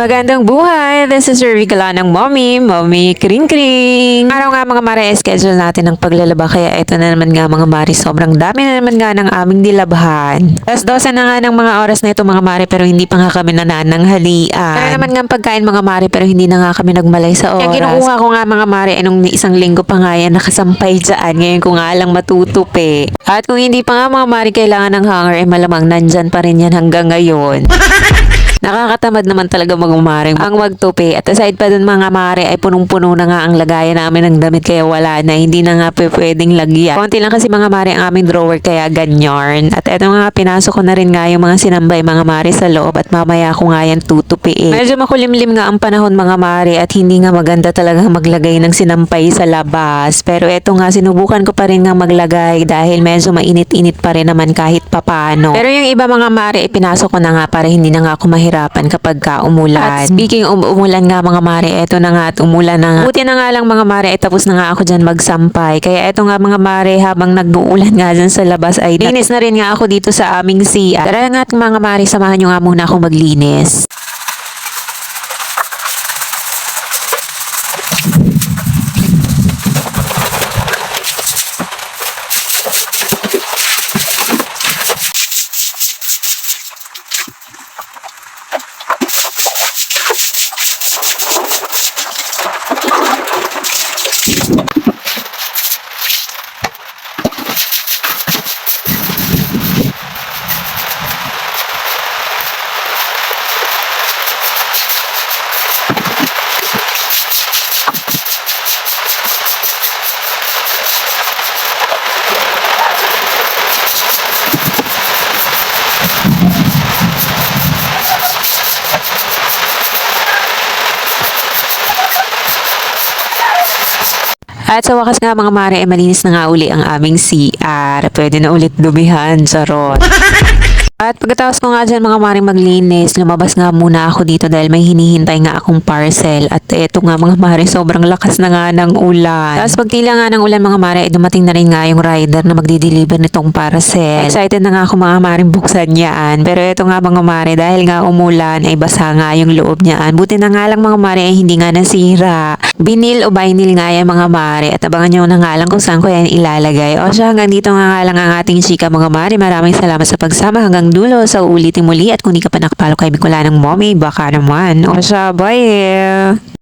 Magandang buhay! This is Ruby Gala ng Mommy, Mommy Kring Kring. Araw nga mga mare, schedule natin ng paglalaba kaya ito na naman nga mga mare, sobrang dami na naman nga ng aming nilabhan. Alas 12 na nga ng mga oras na ito mga mare pero hindi pa nga kami nanananghalian. Pero naman nga pagkain mga mare pero hindi na nga kami nagmalay sa oras. Kaya kinukuha ko nga mga mare, anong isang linggo pa nga yan nakasampay dyan. Ngayon ko nga lang matutupi. At kung hindi pa nga mga mare kailangan ng hanger, eh malamang nandyan pa rin yan hanggang ngayon. Nakakatamad naman talaga mga mare ang magtupi. At aside pa dun mga mare ay punong-puno na nga ang lagayan namin ng damit kaya wala na. Hindi na nga pwedeng lagyan. Konti lang kasi mga mare ang aming drawer kaya ganyan. At eto nga pinasok ko na rin nga yung mga sinambay mga mare sa loob at mamaya ko nga yan tutupiin. Medyo makulimlim nga ang panahon mga mare at hindi nga maganda talaga maglagay ng sinampay sa labas. Pero eto nga sinubukan ko pa rin nga maglagay dahil medyo mainit-init pa rin naman kahit papano. Pero yung iba mga mare ipinasok ko na nga para hindi na nga ako mahirapan kapag ka umulan. At speaking um, umulan nga mga mare, eto na nga at umulan na nga. Buti na nga lang mga mare, ay tapos na nga ako dyan magsampay. Kaya eto nga mga mare, habang nag-uulan nga dyan sa labas ay linis na rin nga ako dito sa aming CR. Tara nga at mga mare, samahan nyo nga muna ako maglinis. At sa wakas nga mga mare, eh, malinis na nga uli ang aming CR. Pwede na ulit dumihan, charot. At pagkatapos ko nga dyan mga maring maglinis, lumabas nga muna ako dito dahil may hinihintay nga akong parcel. At eto nga mga mare, sobrang lakas na nga ng ulan. Tapos pagtila nga ng ulan mga mare, eh, dumating na rin nga yung rider na magdi-deliver nitong parcel. Excited na nga ako mga maring buksan niyaan. Pero eto nga mga mare, dahil nga umulan, ay basa nga yung loob niyaan. Buti na nga lang mga mare, ay hindi nga nasira. Binil o vinyl nga yan mga mare. At abangan nyo na nga lang kung saan ko yan ilalagay. O siya, hanggang dito nga nga lang ang ating chika mga mare. Maraming salamat sa pagsama hanggang dulo sa ulitin muli. At kung di ka pa nakapalo kay Bikola ng Mommy, baka naman. O siya, bye!